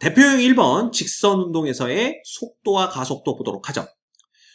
대표형 1번 직선 운동에서의 속도와 가속도 보도록 하죠.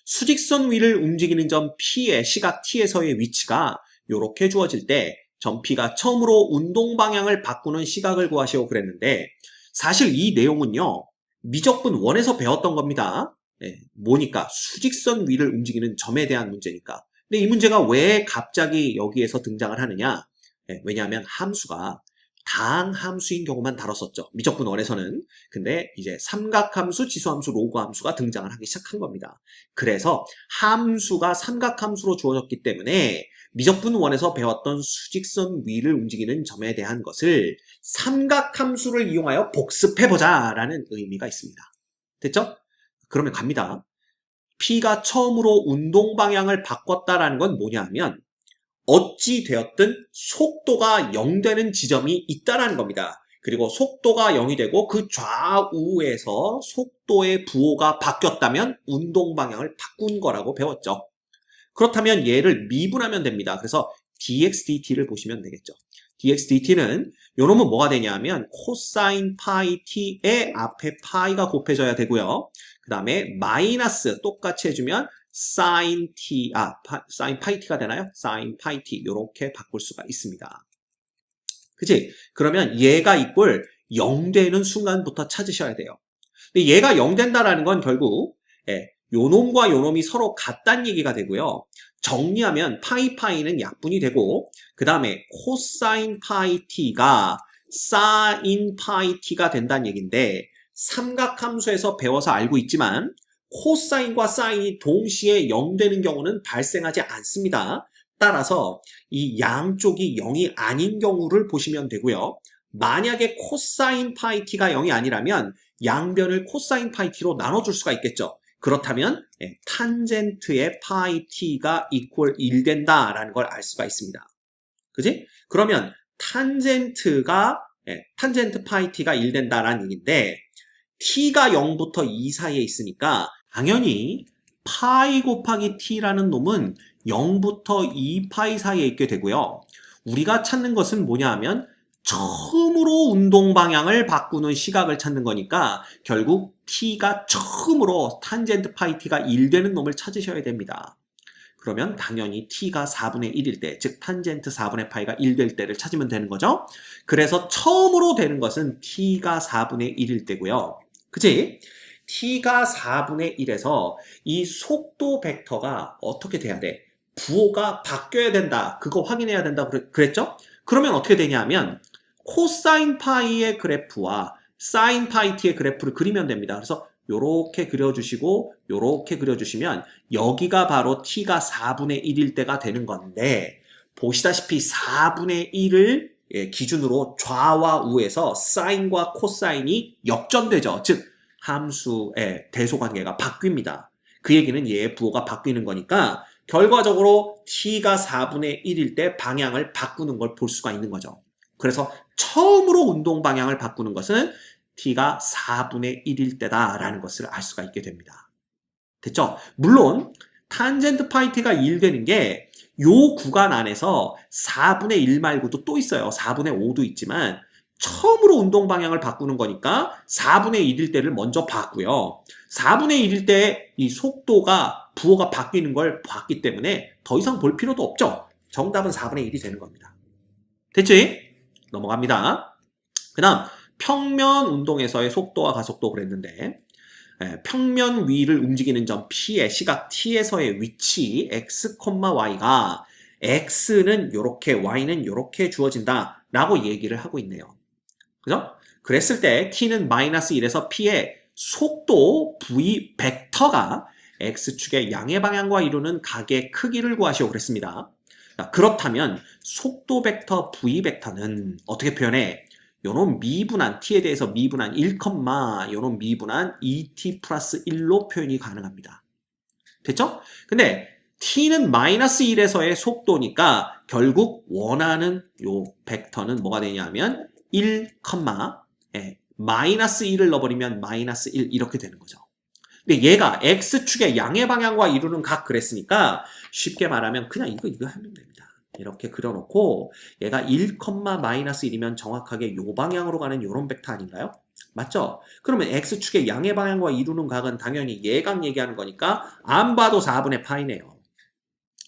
수직선 위를 움직이는 점 P의 시각 T에서의 위치가 이렇게 주어질 때 점 P가 처음으로 운동 방향을 바꾸는 시각을 구하시오 그랬는데 사실 이 내용은요. 미적분 1에서 배웠던 겁니다. 네, 뭐니까 수직선 위를 움직이는 점에 대한 문제니까. 근데 이 문제가 왜 갑자기 여기에서 등장을 하느냐? 네, 왜냐하면 함수가 당 함수인 경우만 다뤘었죠. 미적분 1에서는. 근데 이제 삼각함수, 지수함수, 로그함수가 등장을 하기 시작한 겁니다. 그래서 함수가 삼각함수로 주어졌기 때문에 미적분 1에서 배웠던 수직선 위를 움직이는 점에 대한 것을 삼각함수를 이용하여 복습해보자 라는 의미가 있습니다. 됐죠? 그러면 갑니다. P가 처음으로 운동 방향을 바꿨다라는 건 뭐냐 하면 어찌 되었든 속도가 0 되는 지점이 있다라는 겁니다. 그리고 속도가 0이 되고 그 좌우에서 속도의 부호가 바뀌었다면 운동 방향을 바꾼 거라고 배웠죠. 그렇다면 얘를 미분하면 됩니다. 그래서 dx dt를 보시면 되겠죠. dx dt는 요놈은 뭐가 되냐면 코사인 파이 t의 앞에 파이가 곱해져야 되고요. 그 다음에 마이너스 똑같이 해주면 사인 t, 아, 파, 사인 파이 t가 되나요? 사인 파이 t 요렇게 바꿀 수가 있습니다. 그치? 그러면 얘가 이꼴 0 되는 순간부터 찾으셔야 돼요. 근데 얘가 0 된다라는 건 결국 예, 요놈과 요놈이 서로 같다는 얘기가 되고요. 정리하면 파이 파이는 약분이 되고 그 다음에 코사인 파이 t가 사인 파이 t가 된다는 얘기인데 삼각함수에서 배워서 알고 있지만 코사인과 사인이 동시에 0 되는 경우는 발생하지 않습니다. 따라서 이 양쪽이 0이 아닌 경우를 보시면 되고요. 만약에 코사인 파이 t가 0이 아니라면 양변을 코사인 파이 t로 나눠줄 수가 있겠죠. 그렇다면 예, 탄젠트의 파이 t가 이퀄 1 된다라는 걸 알 수가 있습니다. 그지? 그러면 탄젠트가 예, 탄젠트 파이 t가 1 된다라는 얘기인데 t가 0부터 2 사이에 있으니까 당연히 파이 곱하기 t라는 놈은 0부터 2파이 사이에 있게 되고요. 우리가 찾는 것은 뭐냐 하면 처음으로 운동 방향을 바꾸는 시각을 찾는 거니까 결국 t가 처음으로 탄젠트 파이 t가 1 되는 놈을 찾으셔야 됩니다. 그러면 당연히 t가 4분의 1일 때, 즉 탄젠트 4분의 파이가 1 될 때를 찾으면 되는 거죠. 그래서 처음으로 되는 것은 t가 4분의 1일 때고요. 그치? T가 4분의 1에서 이 속도 벡터가 어떻게 돼야 돼? 부호가 바뀌어야 된다. 그거 확인해야 된다 그랬죠? 그러면 어떻게 되냐 하면 코사인 파이의 그래프와 사인 파이 t의 그래프를 그리면 됩니다. 그래서 요렇게 그려주시고 요렇게 그려주시면 여기가 바로 t가 4분의 1일 때가 되는 건데 보시다시피 4분의 1을 예, 기준으로 좌와 우에서 사인과 코사인이 역전되죠. 즉 함수의 대소관계가 바뀝니다. 그 얘기는 얘의 부호가 바뀌는 거니까 결과적으로 t가 4분의 1일 때 방향을 바꾸는 걸 볼 수가 있는 거죠. 그래서 처음으로 운동 방향을 바꾸는 것은 t가 4분의 1일 때다라는 것을 알 수가 있게 됩니다. 됐죠? 물론 탄젠트 파이 t가 1 되는 게 요 구간 안에서 4분의 1 말고도 또 있어요. 4분의 5도 있지만 처음으로 운동 방향을 바꾸는 거니까 4분의 1일 때를 먼저 봤고요. 4분의 1일 때 이 속도가 부호가 바뀌는 걸 봤기 때문에 더 이상 볼 필요도 없죠. 정답은 4분의 1이 되는 겁니다. 됐지? 넘어갑니다. 그 다음 평면 운동에서의 속도와 가속도 그랬는데 예, 평면 위를 움직이는 점 P의 시각 T에서의 위치 x, y가 x는 이렇게 y는 이렇게 주어진다 라고 얘기를 하고 있네요. 그죠? 그랬을 때 t는 마이너스 1에서 p의 속도 v 벡터가 x축의 양의 방향과 이루는 각의 크기를 구하시오 그랬습니다. 그렇다면 속도 벡터 v 벡터는 어떻게 표현해? 요놈 미분한 t에 대해서 미분한 1, 요놈 미분한 2t 플러스 1로 표현이 가능합니다. 됐죠? 근데 t는 마이너스 1에서의 속도니까 결국 원하는 요 벡터는 뭐가 되냐면 1, 예, 마이너스 1을 넣어버리면 마이너스 1 이렇게 되는 거죠. 근데 얘가 x축의 양의 방향과 이루는 각 그랬으니까 쉽게 말하면 그냥 이거 이거 하면 됩니다. 이렇게 그려놓고 얘가 1, 마이너스 1이면 정확하게 요 방향으로 가는 요런 벡터 아닌가요? 맞죠? 그러면 x축의 양의 방향과 이루는 각은 당연히 예각 얘기하는 거니까 안 봐도 4분의 파이네요.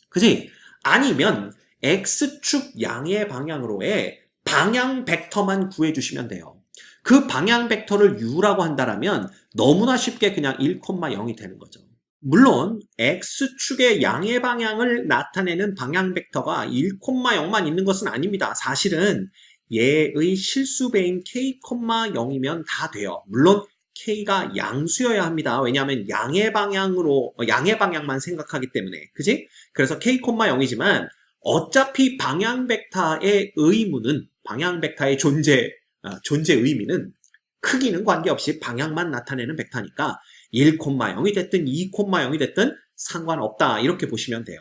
그지? 아니면 x축 양의 방향으로의 방향 벡터만 구해주시면 돼요. 그 방향 벡터를 u라고 한다면 너무나 쉽게 그냥 1,0이 되는 거죠. 물론 x축의 양의 방향을 나타내는 방향 벡터가 1,0만 있는 것은 아닙니다. 사실은 얘의 실수배인 k,0이면 다 돼요. 물론 k가 양수여야 합니다. 왜냐하면 양의 방향으로 어, 양의 방향만 생각하기 때문에 그지? 그래서 k,0이지만 어차피 방향 벡터의 의무는 방향 벡터의 존재 어, 존재 의미는 크기는 관계없이 방향만 나타내는 벡터니까 1,0이 됐든 2,0이 됐든 상관없다 이렇게 보시면 돼요.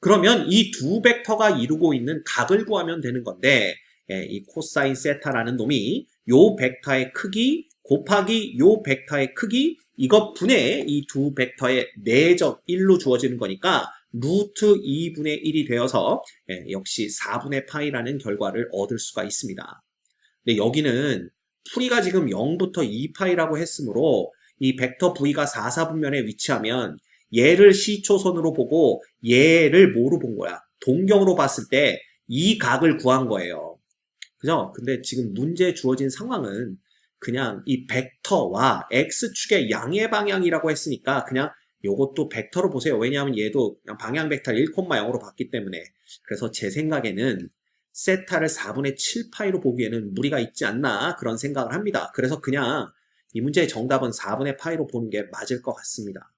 그러면 이 두 벡터가 이루고 있는 각을 구하면 되는 건데 예, 이 코사인 세타라는 놈이 요 벡터의 크기 곱하기 요 벡터의 크기 이것 분의 이 두 벡터의 내적 1로 주어지는 거니까 루트 2분의 1이 되어서 예, 역시 4분의 파이라는 결과를 얻을 수가 있습니다. 근데 여기는 풀이가 지금 0부터 2파이라고 했으므로 이 벡터 V가 4, 4분면에 위치하면 얘를 시초선으로 보고 얘를 뭐로 본 거야? 동경으로 봤을 때 이 각을 구한 거예요. 그죠? 근데 지금 문제 주어진 상황은 그냥 이 벡터와 x축의 양의 방향이라고 했으니까 그냥 요것도 벡터로 보세요. 왜냐하면 얘도 그냥 방향 벡터를 1,0로 봤기 때문에. 그래서 제 생각에는 세타를 4분의 7파이로 보기에는 무리가 있지 않나 그런 생각을 합니다. 그래서 그냥 이 문제의 정답은 4분의 파이로 보는 게 맞을 것 같습니다.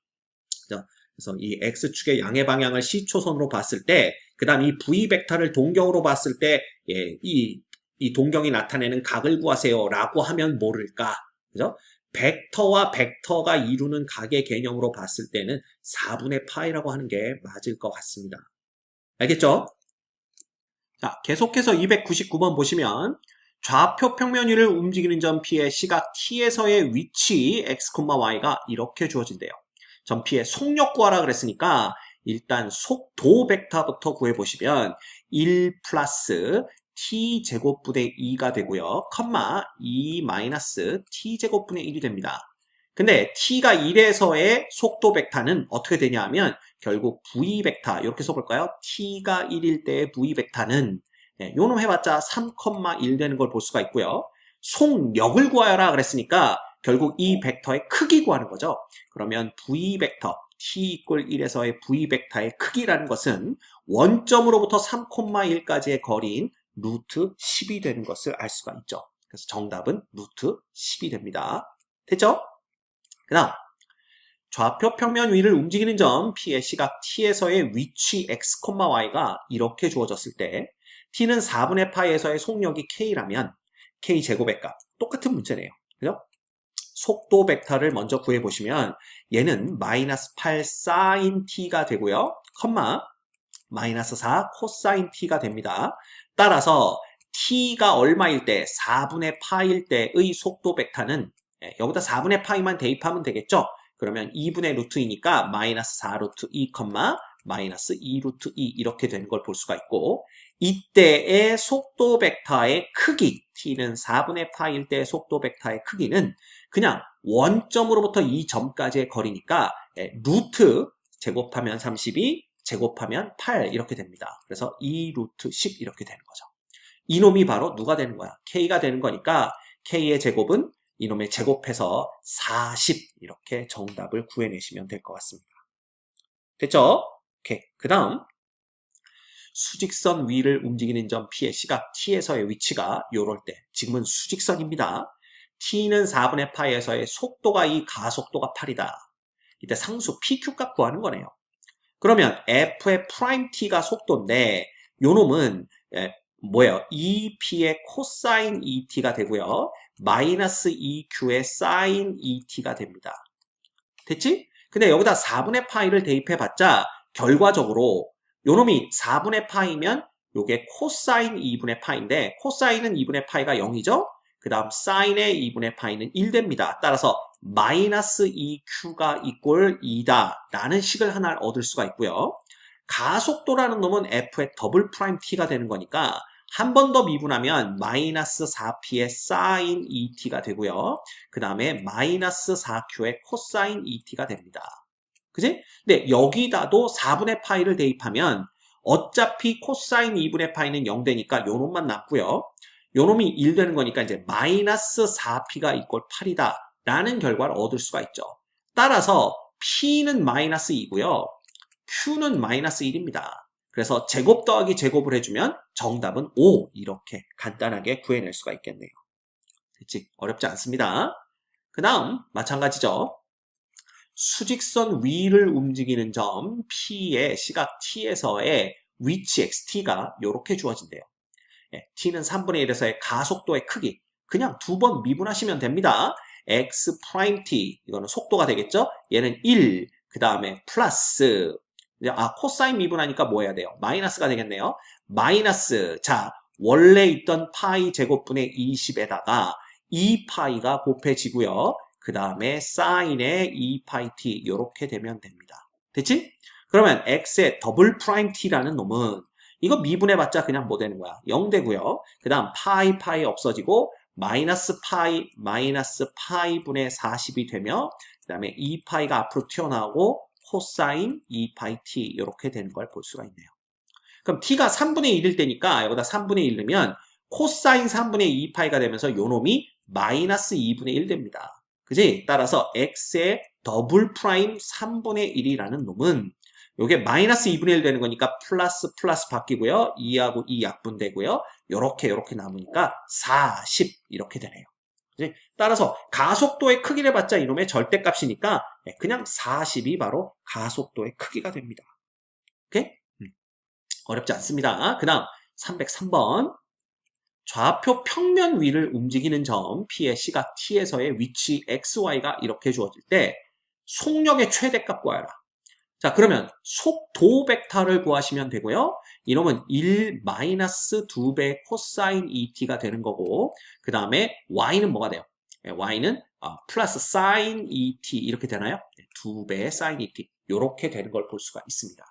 그래서 이 x축의 양의 방향을 시초선으로 봤을 때, 그 다음 이 v 벡터를 동경으로 봤을 때, 예, 이, 이 동경이 나타내는 각을 구하세요 라고 하면 모를까? 그죠? 벡터와 벡터가 이루는 각의 개념으로 봤을 때는 4분의 파이라고 하는 게 맞을 것 같습니다. 알겠죠? 자, 계속해서 299번 보시면 좌표 평면 위를 움직이는 점 P의 시각 T에서의 위치 x, y가 이렇게 주어진대요. 점 P의 속력 구하라 그랬으니까 일단 속도 벡터부터 구해보시면 1 플러스 t제곱분의 2가 되고요. 컴마 2 마이너스 t제곱분의 1이 됩니다. 근데 t가 1에서의 속도 벡터는 어떻게 되냐 하면 결국 v 벡터 이렇게 써볼까요? t가 1일 때의 v 벡터는 네, 요놈 해봤자 3,1 되는 걸 볼 수가 있고요. 속력을 구하여라 그랬으니까 결국 이 벡터의 크기 구하는 거죠. 그러면 v 벡터 t 이꼴 1에서의 v 벡터의 크기라는 것은 원점으로부터 3,1까지의 거리인 루트 10이 되는 것을 알 수가 있죠. 그래서 정답은 루트 10이 됩니다. 됐죠? 그 다음 좌표 평면 위를 움직이는 점 P의 시각 T에서의 위치 x, y가 이렇게 주어졌을 때 T는 4분의 파이에서의 속력이 K라면 K 제곱의 값 똑같은 문제네요. 그죠? 속도 벡터를 먼저 구해보시면 얘는 마이너스 8 사인 T가 되고요. 컴마 마이너스 4 코사인 T가 됩니다. 따라서 T가 얼마일 때 4분의 파일 때의 속도 벡터는 예, 여기다 4분의 파이만 대입하면 되겠죠? 그러면 2분의 루트이니까 마이너스 4 루트 2, 마이너스 2 루트 2 이렇게 되는 걸볼 수가 있고 이때의 속도 벡터의 크기 t는 4분의 파일 때 속도 벡터의 크기는 그냥 원점으로부터 이 점까지의 거리니까 예, 루트 제곱하면 32 제곱하면 8 이렇게 됩니다. 그래서 2 루트 10 이렇게 되는 거죠. 이놈이 바로 누가 되는 거야? k가 되는 거니까 k의 제곱은 이놈의 제곱해서 40 이렇게 정답을 구해내시면 될 것 같습니다. 됐죠? 오케이. 그 다음 수직선 위를 움직이는 점 P의 시각 T에서의 위치가 요럴 때 지금은 수직선입니다. T는 4분의 파이에서의 속도가 이 가속도가 8이다. 이때 상수 PQ 값 구하는 거네요. 그러면 F의 프라임 T가 속도인데 요 놈은 예, 뭐예요? EP의 코사인 ET가 되고요. 마이너스 EQ의 사인 ET가 됩니다. 됐지? 근데 여기다 4분의 파이를 대입해봤자 결과적으로 요놈이 4분의 파이면 요게 코사인 2분의 파이인데 코사인은 2분의 파이가 0이죠? 그 다음 사인의 2분의 파이는 1 됩니다. 따라서 마이너스 2q가 이꼴 2다 라는 식을 하나를 얻을 수가 있고요. 가속도라는 놈은 f의 더블 프라임 t가 되는 거니까 한 번 더 미분하면 마이너스 4p의 사인 2t가 되고요. 그 다음에 마이너스 4q의 코사인 2t가 됩니다. 그지? 근데 여기다도 4분의 파이를 대입하면 어차피 코사인 2분의 파이는 0 되니까 요 놈만 남고요. 요 놈이 1 되는 거니까 이제 마이너스 4p가 이꼴 8이다 라는 결과를 얻을 수가 있죠. 따라서 p는 마이너스 2고요. q는 마이너스 1입니다. 그래서 제곱 더하기 제곱을 해주면 정답은 5 이렇게 간단하게 구해낼 수가 있겠네요. 됐지? 어렵지 않습니다. 그 다음 마찬가지죠. 수직선 위를 움직이는 점 P의 시각 T에서의 위치 XT가 이렇게 주어진대요. 예, T는 3분의 1에서의 가속도의 크기 그냥 두 번 미분하시면 됩니다. X 프라임 T 이거는 속도가 되겠죠? 얘는 1, 그 다음에 플러스 아 코사인 미분하니까 뭐 해야 돼요? 마이너스가 되겠네요. 마이너스 자 원래 있던 파이 제곱분의 20에다가 2파이가 곱해지고요. 그 다음에 사인의 2파이 t 이렇게 되면 됩니다. 됐지? 그러면 x의 더블 프라임 t라는 놈은 이거 미분해봤자 그냥 뭐 되는 거야? 0 되고요. 그 다음 파이 파이 없어지고 마이너스 파이 마이너스 파이 분의 40이 되며 그 다음에 2파이가 앞으로 튀어나오고 코사인 2파이 t 이렇게 되는 걸 볼 수가 있네요. 그럼 t가 3분의 1일 때니까 여기다 3분의 1 넣으면 코사인 3분의 2파이가 되면서 요 놈이 마이너스 2분의 1 됩니다. 그지? 따라서 x의 더블 프라임 3분의 1이라는 놈은 요게 마이너스 2분의 1 되는 거니까 플러스 플러스 바뀌고요. 2하고 2 약분되고요. 요렇게 요렇게 남으니까 40 이렇게 되네요. 그지? 따라서 가속도의 크기를 봤자 이놈의 절대값이니까 네, 그냥 40이 바로 가속도의 크기가 됩니다. 오케이? 음. 어렵지 않습니다. 그 다음 303번 좌표 평면 위를 움직이는 점 P의 시각 T에서의 위치 XY가 이렇게 주어질 때 속력의 최대값 구하라. 자 그러면 속도 벡터를 구하시면 되고요. 이놈은 1 마이너스 2배 코사인 ET가 되는 거고 그 다음에 Y는 뭐가 돼요? 예, Y는 어, 플러스 사인 ET 이렇게 되나요? 2배 사인 ET 이렇게 되는 걸 볼 수가 있습니다.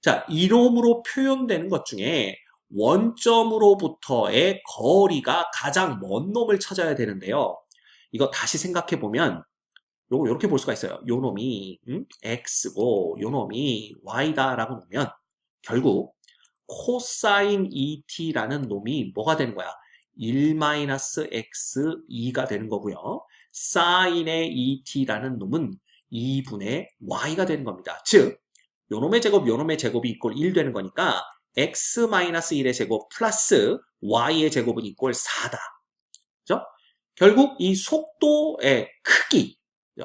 자 이름으로 표현되는 것 중에 원점으로부터의 거리가 가장 먼 놈을 찾아야 되는데요. 이거 다시 생각해 보면 요거 이렇게 볼 수가 있어요. 요 놈이 음? x고 요 놈이 y다라고 놓으면 결국 코사인 et라는 놈이 뭐가 되는 거야? 1-x2가 되는 거고요. 사인의 et라는 놈은 2분의 y가 되는 겁니다. 즉, 요 놈의 제곱, 요 놈의 제곱이 이꼴 1 되는 거니까 x-1의 제곱 플러스 y의 제곱은 이꼴 4다. 그죠? 결국 이 속도의 크기,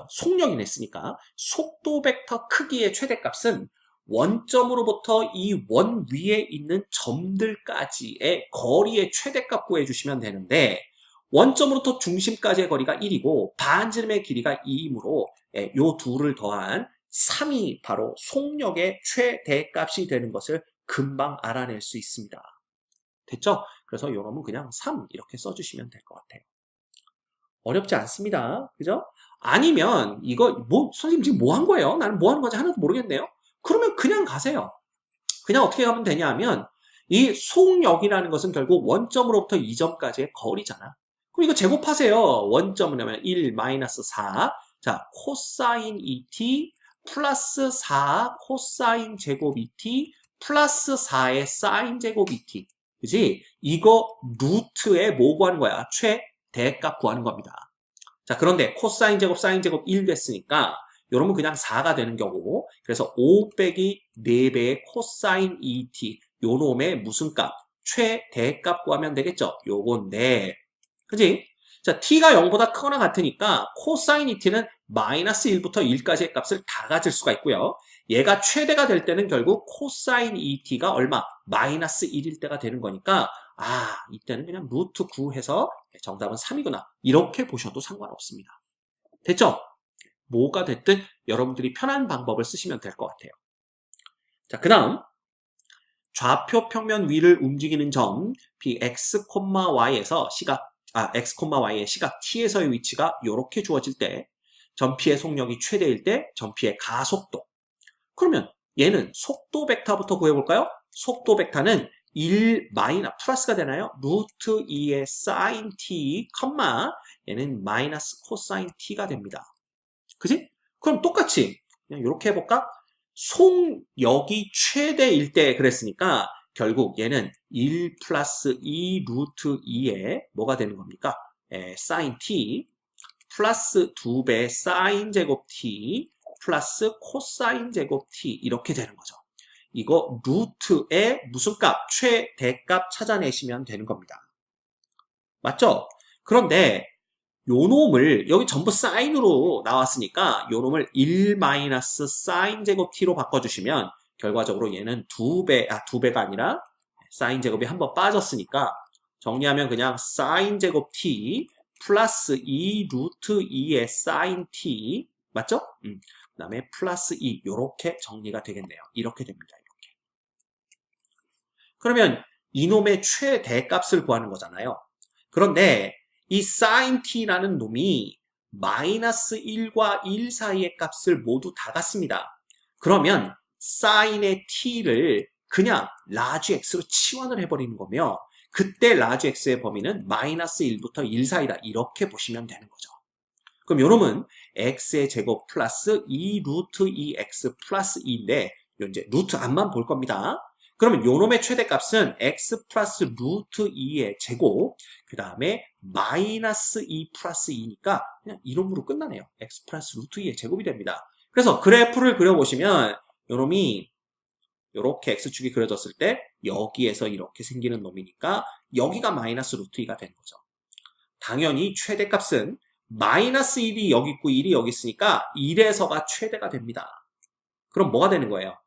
속력이 냈으니까 속도 벡터 크기의 최대값은 원점으로부터 이 원 위에 있는 점들까지의 거리의 최대값 구해주시면 되는데 원점으로부터 중심까지의 거리가 1이고 반지름의 길이가 2이므로 이 둘을 더한 3이 바로 속력의 최대값이 되는 것을 금방 알아낼 수 있습니다. 됐죠? 그래서 여러분 그냥 3 이렇게 써주시면 될 것 같아요. 어렵지 않습니다. 그죠? 아니면 이거 뭐 선생님 지금 뭐 한 거예요? 나는 뭐 하는 건지 하나도 모르겠네요. 그러면 그냥 가세요. 그냥 어떻게 가면 되냐 하면 이 속력이라는 것은 결국 원점으로부터 2점까지의 거리잖아. 그럼 이거 제곱하세요. 원점은 하면 1 마이너스 4. 자, 코사인 2t 플러스 4 코사인 제곱 2t 플러스 4의 사인 제곱 2t. 그지? 이거 루트에 뭐 구하는 거야? 최대값 구하는 겁니다. 자, 그런데 코사인 제곱, 사인 제곱 1 됐으니까 여러분 그냥 4가 되는 경우 그래서 5 빼기 4배의 코사인 2t 요 놈의 무슨 값? 최대값 구하면 되겠죠? 요건데 그지? 자, t가 0보다 크거나 같으니까 코사인 2t는 마이너스 1부터 1까지의 값을 다 가질 수가 있고요. 얘가 최대가 될 때는 결국 코사인 2t가 얼마? 마이너스 1일 때가 되는 거니까 아 이때는 그냥 루트 9 해서 정답은 3이구나 이렇게 보셔도 상관없습니다. 됐죠? 뭐가 됐든 여러분들이 편한 방법을 쓰시면 될 것 같아요. 자, 그 다음 좌표 평면 위를 움직이는 점 bx, y에서 시각 아 x, y의 시각 t에서의 위치가 이렇게 주어질 때 전피의 속력이 최대일 때 전피의 가속도 그러면 얘는 속도 벡터부터 구해볼까요? 속도 벡터는 1 마이너 플러스가 되나요? 루트 2의 사인 t, 컴마 얘는 마이너스 코사인 t가 됩니다. 그지? 그럼 똑같이 그냥 이렇게 해볼까? 속력이 최대일 때 그랬으니까 결국 얘는 1 플러스 2 루트 2에 뭐가 되는 겁니까? 에, 사인 t 플러스 2배 사인 제곱 t 플러스 코사인 제곱 t 이렇게 되는 거죠. 이거 루트의 무슨 값? 최대값 찾아내시면 되는 겁니다. 맞죠? 그런데 요 놈을 여기 전부 사인으로 나왔으니까 요 놈을 1 마이너스 사인 제곱 t로 바꿔주시면 결과적으로 얘는 두 배, 아, 두 배가 아니라 사인 제곱이 한 번 빠졌으니까 정리하면 그냥 사인 제곱 t 플러스 2 루트 2의 사인 t 맞죠? 음. 그 다음에 플러스 2 요렇게 정리가 되겠네요. 이렇게 됩니다. 이렇게. 그러면 이놈의 최대값을 구하는 거잖아요. 그런데 이 sin t라는 놈이 마이너스 1과 1 사이의 값을 모두 다 갖습니다. 그러면 sin의 t를 그냥 라지 x로 치환을 해버리는 거며 그때 라지 x의 범위는 마이너스 1부터 1 사이다 이렇게 보시면 되는 거죠. 그럼 요놈은 x의 제곱 플러스 2 루트 2x 플러스 2인데 요 이제 루트 앞만 볼 겁니다. 그러면 요놈의 최대값은 x 플러스 루트 2의 제곱 그 다음에 마이너스 2 플러스 2니까 그냥 이놈으로 끝나네요. x 플러스 루트 2의 제곱이 됩니다. 그래서 그래프를 그려보시면 요놈이 이렇게 x축이 그려졌을 때 여기에서 이렇게 생기는 놈이니까 여기가 마이너스 루트 2가 되는 거죠. 당연히 최대값은 마이너스 1이 여기 있고 1이 여기 있으니까 1에서가 최대가 됩니다. 그럼 뭐가 되는 거예요?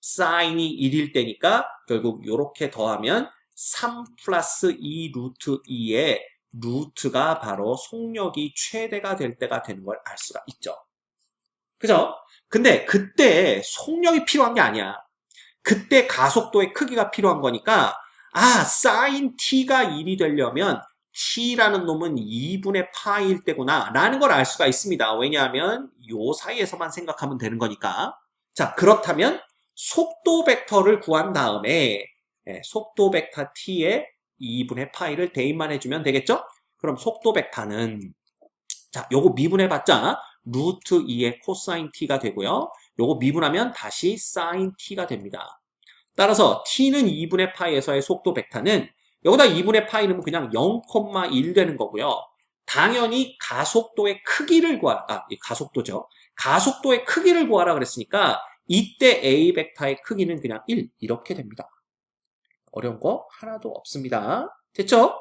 사인이 1일 때니까 결국 이렇게 더하면 3 플러스 2 루트 2의 루트가 바로 속력이 최대가 될 때가 되는 걸 알 수가 있죠. 그죠? 근데 그때 속력이 필요한 게 아니야. 그때 가속도의 크기가 필요한 거니까 아, 사인 t가 1이 되려면 t라는 놈은 2분의 파일 때구나 라는 걸 알 수가 있습니다. 왜냐하면 요 사이에서만 생각하면 되는 거니까. 자, 그렇다면 속도 벡터를 구한 다음에 예, 속도 벡터 t에 2분의 파이를 대입만 해주면 되겠죠? 그럼 속도 벡터는 자, 요거 미분해봤자 루트 2의 코사인 t가 되고요. 요거 미분하면 다시 사인 t가 됩니다. 따라서 t는 2분의 파이에서의 속도 벡터는 여기다 2분의 파이 넣으면 그냥 0,1 되는 거고요. 당연히 가속도의 크기를 구하라. 아, 가속도죠. 가속도의 크기를 구하라 그랬으니까 이때 A 벡터의 크기는 그냥 1 이렇게 됩니다. 어려운 거 하나도 없습니다. 됐죠?